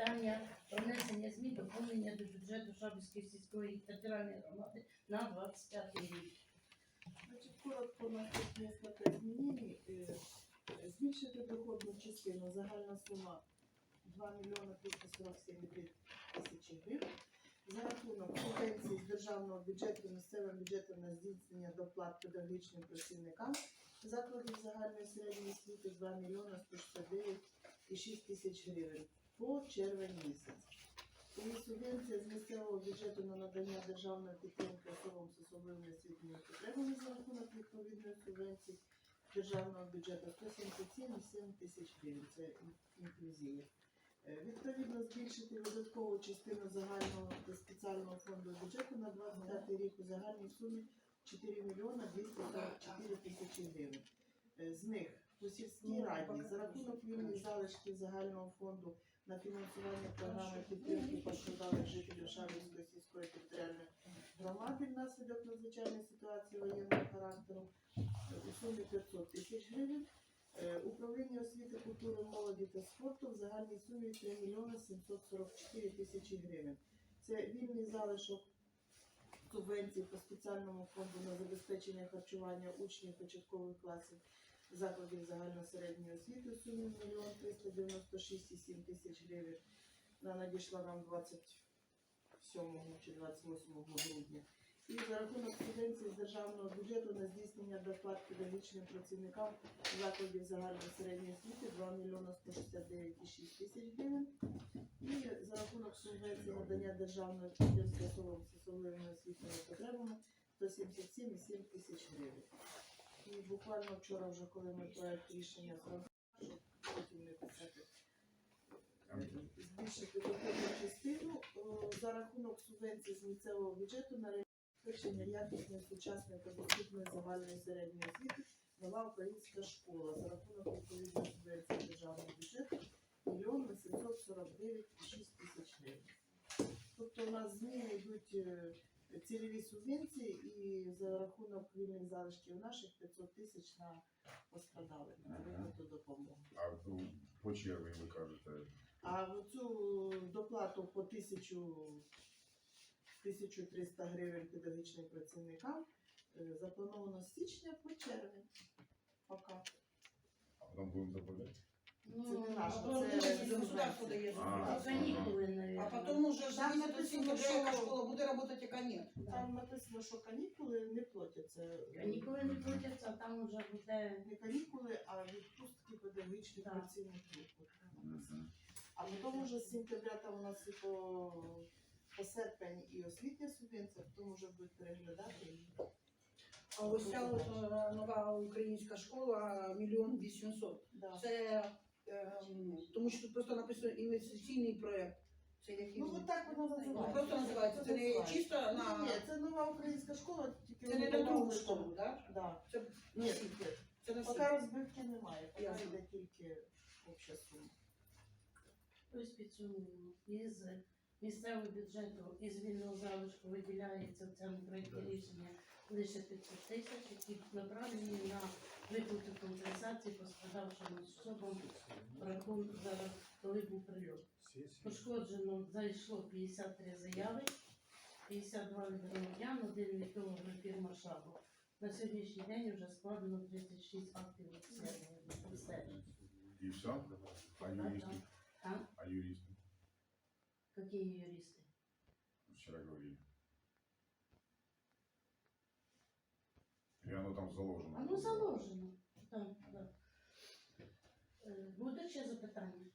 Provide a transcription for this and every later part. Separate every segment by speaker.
Speaker 1: питання про внесення змін доповнення до бюджету Шабівської сільської територіальної громади на 25 рік.
Speaker 2: Значить, коротко у нас тут. Е, Збільшити доходну частину, загальна сума 2 мільйони 347 тисячі гривень. За рахунок субвенції з державного бюджету місцевим бюджетом на здійснення доплат педагогічним працівникам закладів загальної середньої освіти 2 мільйони 169,6 тисяч гривень по червень місяць. І субвенція з місцевого бюджету на надання державної підтримки особам з особливими освітніми потребами за рахунок відповідної субвенції державного бюджету 177,7 тисяч гривень. Це ін- інклюзія. Е, Відповідно, збільшити видаткову частину загального та спеціального фонду бюджету на 25 рік у загальній сумі 4 мільйона 244 тисячі гривень. Е, З них у сільській раді за рахунок вільних залишків загального фонду на фінансування програми підтримки постраждалих жителів Шарівської сільської територіальної громади внаслідок надзвичайної ситуації воєнного характеру у сумі 500 тисяч гривень. Е, Управління освіти, культури, молоді та спорту в загальній сумі 3 мільйони 744 тисячі гривень. Це вільний залишок субвенцій по спеціальному фонду на забезпечення харчування учнів початкових класів закладів загальносередньої освіти в сумі 1 мільйон 396,7 тисяч гривень. Вона надійшла нам 27 чи 28 грудня. І за рахунок субвенції з державного бюджету на здійснення доплат педагогічним працівникам закладів загальної середньої освіти 2 мільйона 169,6 тисяч гривень. І за рахунок субвенції надання державної підтримки особам з особливими освітніми потребами 177,7 тисяч гривень. І буквально вчора, вже коли ми проект рішення зробили, потім не писати, збільшити доходну частину за рахунок субвенції з місцевого бюджету на забезпечення якісної сучасної та доступної загальної середньої освіти нова українська школа за рахунок відповідної субвенції державного бюджету мільйон 849,6 тисяч гривень. Тобто у нас зміни йдуть е, цільові субвенції і за рахунок вільних залишків наших 500 тисяч на пострадалих на виплату допомоги.
Speaker 3: А ну, по червні ви кажете,
Speaker 2: А цю доплату по 1000 1300 гривень педагогічним працівникам е, заплановано з січня по червень. Поки.
Speaker 3: а потім будемо добавляти?
Speaker 1: Ну,
Speaker 2: Це не наше,
Speaker 1: або
Speaker 2: це
Speaker 1: буде
Speaker 4: государство дає
Speaker 3: А,
Speaker 1: канікули,
Speaker 4: А
Speaker 1: навіть.
Speaker 4: потом уже
Speaker 2: Там
Speaker 4: зависит от
Speaker 2: написано,
Speaker 4: сентября,
Speaker 2: що-
Speaker 4: яка школа буде работать, яка ні.
Speaker 2: Там написано, що канікули не платяться.
Speaker 1: Канікули не платяться, а там вже буде
Speaker 2: Не канікули, а відпустки педагогічних
Speaker 1: Так.
Speaker 2: працівників. От там написано. А потім вже з сентября там у нас і по, по серпень і освітня субвенція, потім вже будуть переглядати. і
Speaker 4: А ось ця от, е, нова українська школа мільйон вісімсот.
Speaker 2: Да.
Speaker 4: Це тому що тут просто написано інвестиційний проєкт. Це як
Speaker 2: Ну, от так воно називається.
Speaker 4: Ну, просто називається. Це не чисто на
Speaker 2: Ні, це нова українська школа, тільки
Speaker 4: це не на другу школу, так?
Speaker 2: Да.
Speaker 4: Це
Speaker 2: Ні,
Speaker 4: це на
Speaker 2: поки розбивки немає, поки йде тільки обща сума.
Speaker 1: Ось підсумуємо. Місцевого бюджету із вільного залишку виділяється в цьому проєкті рішення лише 500 тисяч, які направлені на виплату компенсації пострадавшим особам в рахунок зараз, коли був прильот. Пошкоджено зайшло 53 заяви, 52 від громадян, один від того фірма Шабо. На сьогоднішній день вже складено 36 актів обстеження.
Speaker 3: І все? А юристи?
Speaker 1: А?
Speaker 3: А юристи?
Speaker 1: Какие юристы?
Speaker 3: Вчера говорили. Или оно там заложено?
Speaker 1: Оно заложено. Так, так. Е, Будуть ще запитання?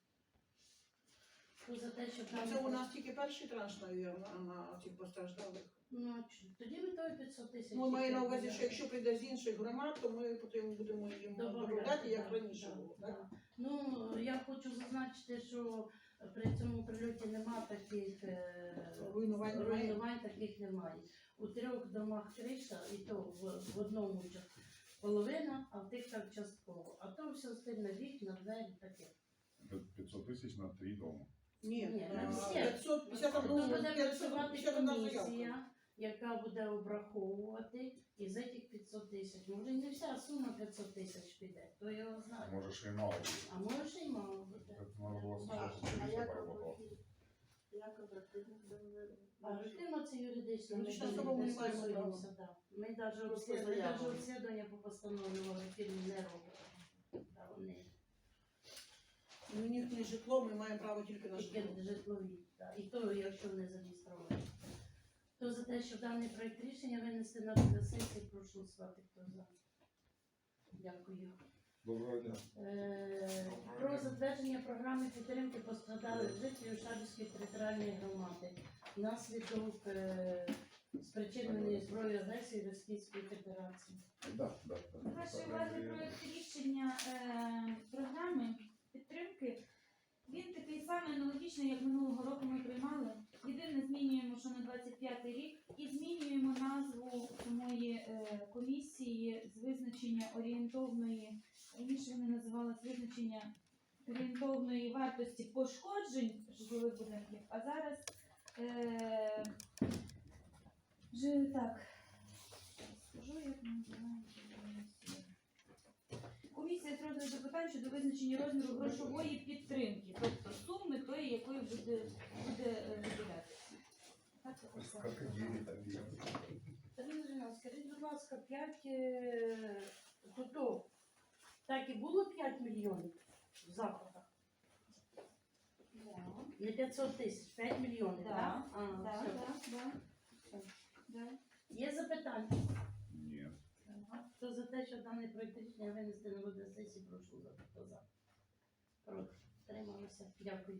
Speaker 1: Хто за те, щоб
Speaker 4: Ну, Це у нас тільки перший транш, навірно, на цих постраждалих.
Speaker 1: Ну, чи- тоді ви той 500 тисяч.
Speaker 4: Ну, маю на увазі, що якщо прийде з інших громад, то ми потім будемо їм додати, як раніше було. Так?
Speaker 1: Ну, я хочу зазначити, що при цьому прильоті нема таких е,
Speaker 4: Руйнувань немає?
Speaker 1: руйнувань таких немає. У трьох домах криша, і то в, в одному ча- половина, а в тих так частково. А то все стильне вікна, двері таке.
Speaker 3: Это 500 тисяч на три дома.
Speaker 4: Ні,
Speaker 1: Ні,
Speaker 4: на
Speaker 1: на всі.
Speaker 4: 551
Speaker 1: Тобто буде працювати комісія, яка буде обраховувати із цих 500 тисяч. Може, не вся сума 500 тисяч піде, хто його знає.
Speaker 3: Может, и мало будет.
Speaker 1: А може, ще й мало буде.
Speaker 3: Это надо было
Speaker 2: А,
Speaker 3: сначала
Speaker 2: а
Speaker 3: с
Speaker 2: як
Speaker 1: А активно це юридично, ми
Speaker 4: Юридична
Speaker 1: не
Speaker 4: особа, ми
Speaker 1: не
Speaker 4: не маємо
Speaker 1: стосуємося, да. Ми навіть
Speaker 2: Просто
Speaker 1: обслідування, ми
Speaker 2: заяву.
Speaker 1: навіть обслідування по постановленому фірмі не робимо. Да, вони
Speaker 4: У них не житло, ми маємо право тільки на житло.
Speaker 1: тільки житлові, да. і то, якщо вони зареєстровані. Те, що даний проект рішення винести на розгляд сесії, прошу голосувати, хто за. Дякую.
Speaker 5: Доброго дня.
Speaker 1: Е, Про затвердження програми підтримки постраждалих жителів Шабівської територіальної громади внаслідок е, спричиненої зброї агресії Російської Федерації.
Speaker 3: Да, да,
Speaker 6: вашої уваги рішення е, програми підтримки. Він такий самий аналогічний, як минулого року ми приймали. Єдине змінюємо, що на 25 рік, і змінюємо назву самої е, комісії з визначення орієнтовної. Раніше вони називалися визначення орієнтовної вартості пошкоджень житлових будинків, а зараз е, так. Скажу, як називається. Комісія з розгляду питань щодо визначення розміру грошової підтримки, тобто суми тої, якої буде, буде е, виділятися. Так.
Speaker 1: Тарина Жена, скажіть, будь ласка, 5 тут так і було 5 мільйонів в заходах? Не 500 тисяч, 5 мільйонів,
Speaker 6: Да,
Speaker 1: так? А,
Speaker 6: Да,
Speaker 1: все.
Speaker 6: да, да. Да.
Speaker 1: Є запитання? Хто за те, що даний рішення винести на розгляд сесії, прошу голосувати. Хто за? Проти? Дякую.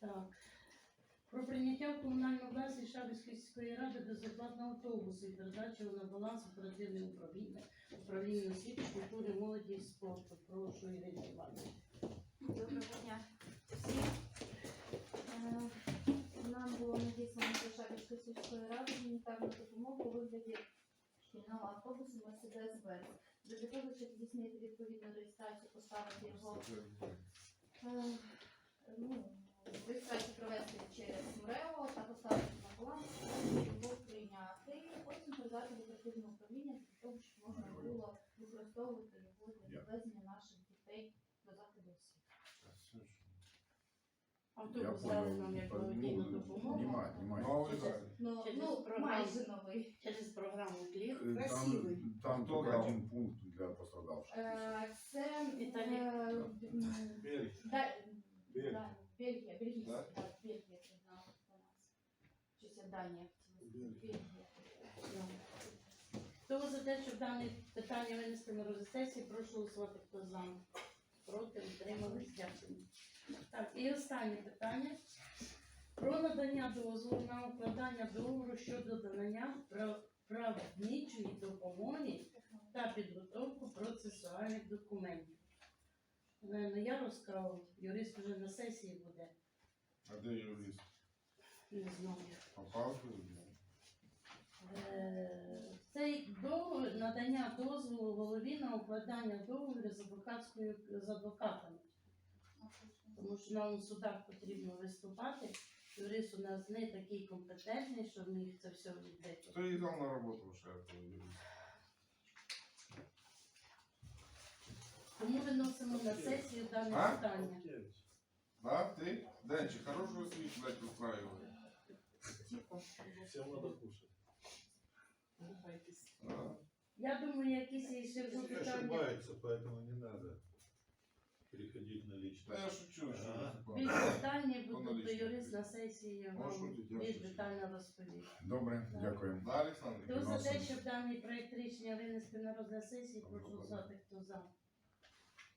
Speaker 1: Так. Про прийняття в комунальну власність Шабівської сільської ради безоплатного автобусу і передачу на баланс оперативне управління, управління освіти, культури, молоді і спорту. Прошу Ірина Іванівна.
Speaker 6: Доброго дня всім. Е, Нам було надіслано до Шабівської сільської ради гуманітарну допомогу у вигляді шкільного автобусу Mercedes-Benz. Для того, щоб здійснити відповідну реєстрацію, поставити його е, ну, реєстрацію провести через МРЕО та поставити на баланс, його прийняти, потім передати в оперативне управління для того, щоб можна було використовувати його для
Speaker 3: Я-
Speaker 6: довезення наших дітей до закладу освіти.
Speaker 1: Автобус дали нам як благодійну допомогу
Speaker 3: Немає, немає.
Speaker 1: Через-
Speaker 6: Ну,
Speaker 1: Через
Speaker 6: ну
Speaker 1: програму.
Speaker 6: майже новий.
Speaker 1: через програму КЛІП.
Speaker 3: Там,
Speaker 4: Красивий.
Speaker 3: там
Speaker 5: Хто
Speaker 3: только один пункт для пострадавших.
Speaker 6: Е, Це
Speaker 1: Італія.
Speaker 6: е, м,
Speaker 5: Бельгія.
Speaker 6: да-
Speaker 5: Бельгія.
Speaker 6: да, Бельгія, бельгійська,
Speaker 5: Так?
Speaker 6: так, Бельгія признала до нас. Чи це Данія?
Speaker 5: Бельгія.
Speaker 6: Бельгія.
Speaker 1: Хто за те, щоб дане питання винести на розгляд сесії, прошу голосувати, хто за. Проти, утримались, дякую. Так, і останнє питання. Про надання дозволу на укладання договору щодо надання прав- правничої допомоги та підготовку процесуальних документів. Наверно, я розказав, юрист вже на сесії буде.
Speaker 3: А де юрист?
Speaker 1: Не знаю.
Speaker 3: Попав?
Speaker 1: Е, Цей договір надання дозволу голові на укладання договору з адвокатською з адвокатами, тому що нам у судах потрібно виступати. Юрист у нас не такий компетентний, щоб міг це все відбити.
Speaker 5: Хто їх взяв на роботу ще?
Speaker 1: Тому виносимо на сесію дане
Speaker 5: А?
Speaker 1: питання.
Speaker 5: Да, ти? Денчик, хорошого світу, блядь, устраивай.
Speaker 2: Тихо.
Speaker 7: Всем надо кушать.
Speaker 5: Да.
Speaker 1: Я думаю, якісь ще
Speaker 7: Все
Speaker 1: питання.
Speaker 7: поэтому не надо переходить на
Speaker 5: Та
Speaker 7: личность.
Speaker 5: я шучу, що ви
Speaker 1: Більш детальні будуть
Speaker 5: лічно.
Speaker 1: юрист на сесії
Speaker 5: Може
Speaker 1: вам
Speaker 5: я
Speaker 1: більш
Speaker 5: шучу.
Speaker 1: детально розповість.
Speaker 3: Добре, дякую.
Speaker 5: Да, Олександр?
Speaker 1: Хто за те, щоб даний проект рішення винести на розгляд сесії, прошу голосувати, хто за.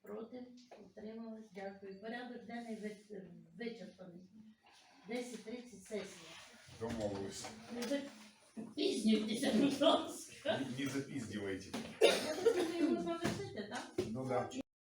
Speaker 1: Проти? Утримались? Дякую. Порядок денний ви- вичерпаний. 10.30 сесія.
Speaker 3: Домовились.
Speaker 1: Не запізнюйтеся, будь ласка.
Speaker 3: Не запіздівайте.
Speaker 1: Я думаю, можна лишити, так?
Speaker 3: Ну да.